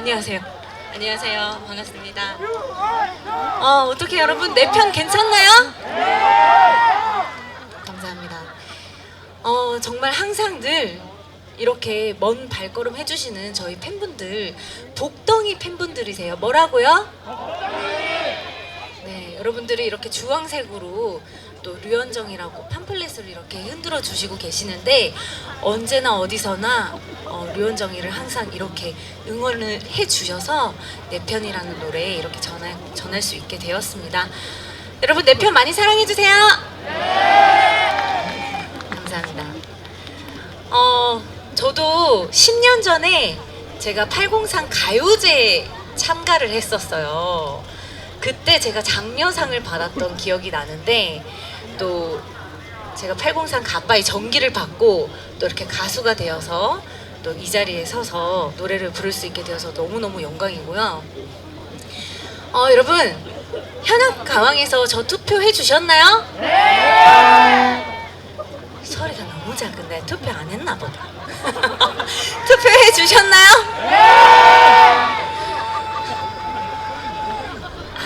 안녕하세요. 안녕하세요. 반갑습니다. 어, 어떻게 여러분 내 편 괜찮나요? 감사합니다. 어, 정말 항상 늘 이렇게 먼 발걸음 해주시는 저희 팬분들 복덩이 팬분들이세요. 뭐라고요? 네, 여러분들이 이렇게 주황색으로 또 류현정이라고 팜플렛을 이렇게 흔들어 주시고 계시는데 언제나 어디서나 어, 류현정이를 항상 이렇게 응원을 해 주셔서 내 편이라는 노래 이렇게 전할, 전할 수 있게 되었습니다. 여러분 내 편 많이 사랑해 주세요. 감사합니다. 어, 저도 10년 전에 제가 803 가요제 참가를 했었어요. 그때 제가 장려상을 받았던 기억이 나는데 또 제가 803 가빠이 전기를 받고 또 이렇게 가수가 되어서 또이 자리에 서서 노래를 부를 수 있게 되어서 너무너무 영광이고요. 어, 여러분, 현역 가왕에서 저 투표해 주셨나요? 소리가 너무 작은데 투표 안 했나 보다. 투표해 주셨나요?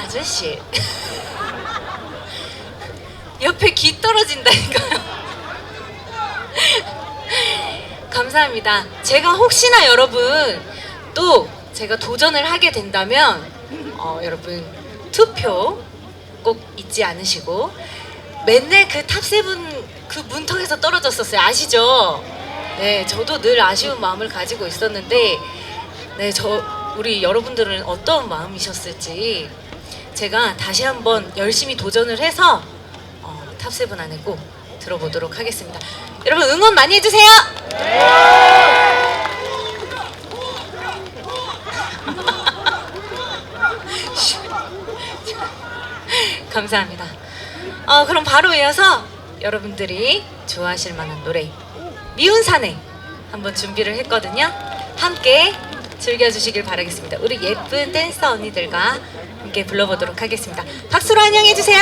아저씨. 옆에 귀 떨어진다니까요. 감사합니다. 제가 혹시나 여러분 또 제가 도전을 하게 된다면 어, 여러분 투표 꼭 잊지 않으시고 맨날 그 탑세븐 그 문턱에서 떨어졌었어요. 아시죠? 네, 저도 늘 아쉬운 마음을 가지고 있었는데 네, 저 우리 여러분들은 어떤 마음이셨을지 제가 다시 한번 열심히 도전을 해서 어, 탑세븐 안에 꼭 들어보도록 하겠습니다. 여러분 응원 많이 해주세요. 감사합니다. 어, 그럼 바로 이어서 여러분들이 좋아하실 만한 노래 미운 사내 한번 준비를 했거든요. 함께 즐겨주시길 바라겠습니다. 우리 예쁜 댄서 언니들과 함께 불러보도록 하겠습니다. 박수로 안녕해 주세요.